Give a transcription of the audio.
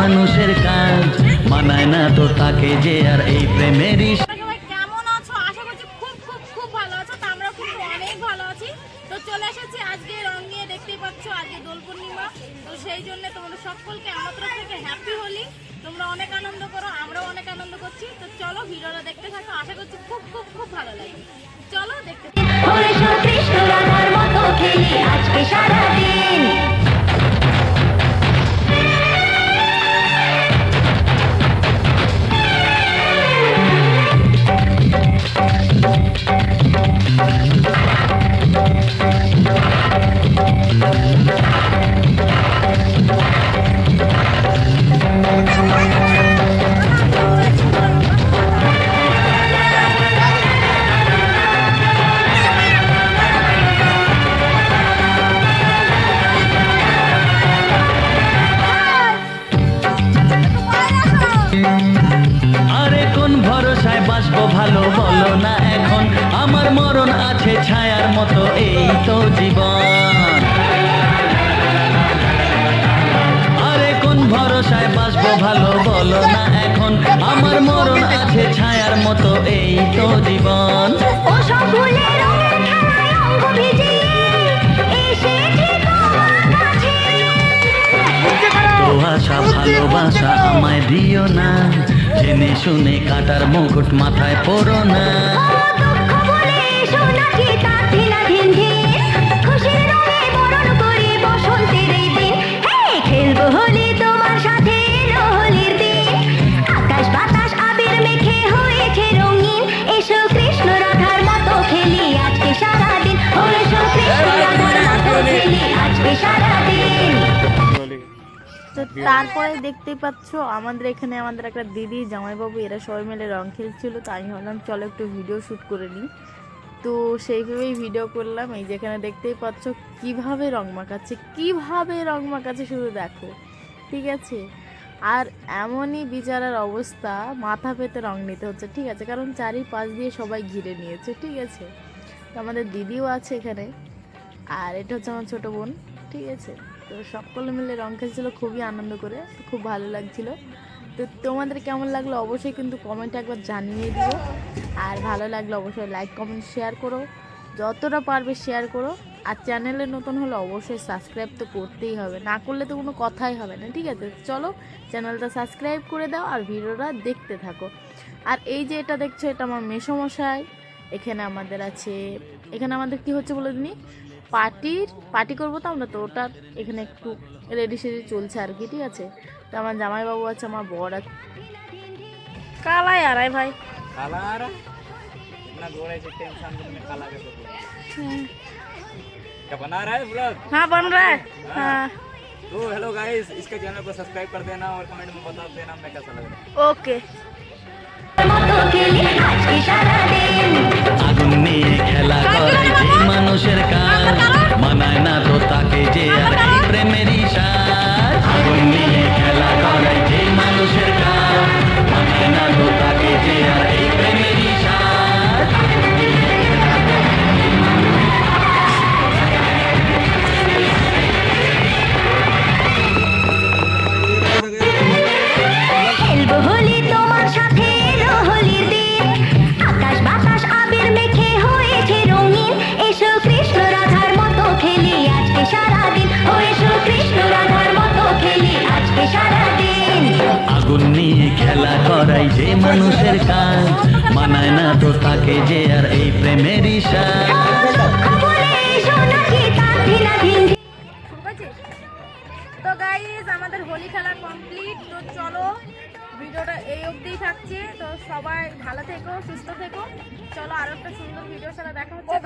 মানুষের কাজ। মানায় না তো তাকে যে আর এই প্রেমেরই সবাই কেমন আছো? আশা করছি খুব খুব খুব ভালো আছো। তো আমরাও কিন্তু অনেক ভালো আছি। তো চলে এসেছি আজকে রং নিয়ে দেখতেই পাচ্ছ আজকে দোল পূর্ণিমা। তো সেই জন্য তোমাদের সকলকে আমার তরফ থেকে হ্যাপি হোলি তোমরা অনেক আনন্দ করো আমরাও অনেক আনন্দ করছি। তো চলো ভিডিওটা দেখতে থাকো আশা করছি খুব খুব খুব ভালো লাগে চলো দেখতে আরে কোন ভরসায় বাসবো ভালো বলো না এখন। আমার মরণ আছে ছায়ার মতো এই তো জীবন। আরে কোন ভরসায় বাসবো ভালো বলো না এখন। আমার মরণ আছে ছায়ার মতো এই তো জীবন। ভালোবাসা আমায় দিও না। জেনে শুনে কাটার মুকুট মাথায় পড়ো না। তো তারপরে দেখতেই পাচ্ছ আমাদের এখানে আমাদের একটা দিদি জামাইবাবু এরা সবাই মিলে রং খেলছিল তো আমি ভাবলাম চলো একটু ভিডিও শ্যুট করে নিই। তো সেইভাবেই ভিডিও করলাম এই যেখানে দেখতেই পাচ্ছ কীভাবে রং মাখাচ্ছে কীভাবে রং মাখাচ্ছে শুধু দেখো ঠিক আছে? আর এমনই বিচারার অবস্থা মাথা পেতে রং নিতে হচ্ছে ঠিক আছে? কারণ চারিপাশ দিয়ে সবাই ঘিরে নিয়েছে ঠিক আছে? তো আমাদের দিদিও আছে এখানে আর এটা হচ্ছে আমার ছোটো বোন ঠিক আছে? তো সকলে মিলে রং খেলছিল, খুবই আনন্দ করে, খুব ভালো লাগছিল। তো তোমাদের কেমন লাগল অবশ্যই কিন্তু কমেন্টে একবার জানিয়ে দিও। আর ভালো লাগলে অবশ্যই লাইক কমেন্ট শেয়ার করো। যতটা পারবে শেয়ার করো। আর চ্যানেলে নতুন হলে অবশ্যই সাবস্ক্রাইব তো করতেই হবে। না করলে তো কোনো কথাই হবে না, ঠিক আছে? চলো চ্যানেলটা সাবস্ক্রাইব করে দাও আর ভিডিওটা দেখতে থাকো। আর এই যে এটা দেখছ, এটা আমার মেসমশাই। এখানে আমাদের আছে, এখানে আমাদের কি হচ্ছে বলে দিনি? পার্টির পার্টি করবো তো আমরা তো ওটা এখানে একটু রেডি সেডি চলছে আর কি ঠিক আছে তো আমার জামাইবাবু আছে আমার বর আছে কালাই আর আয় ভাই काला आ रहा इतना गोरे चिट्टे इंसान को तुमने काला कैसे बोला क्या बना रहा है ब्लॉग हाँ बन रहा है हाँ तो हेलो गाइस इसके चैनल को सब्सक्राइब कर देना और कमेंट में बता देना हमें कैसा लग रहा है ओके করাই যে মানুষের কাজ মানায় না তো তাকে যে আর এই প্রেমের তো গাইজ আমাদের হোলি খেলা কমপ্লিট তো চলো ভিডিওটা এই থাকছে। তো সবাই ভালো থেকো সুস্থ থেকো। চলো আরও একটা সুন্দর ভিডিওর সাথে দেখা হচ্ছে।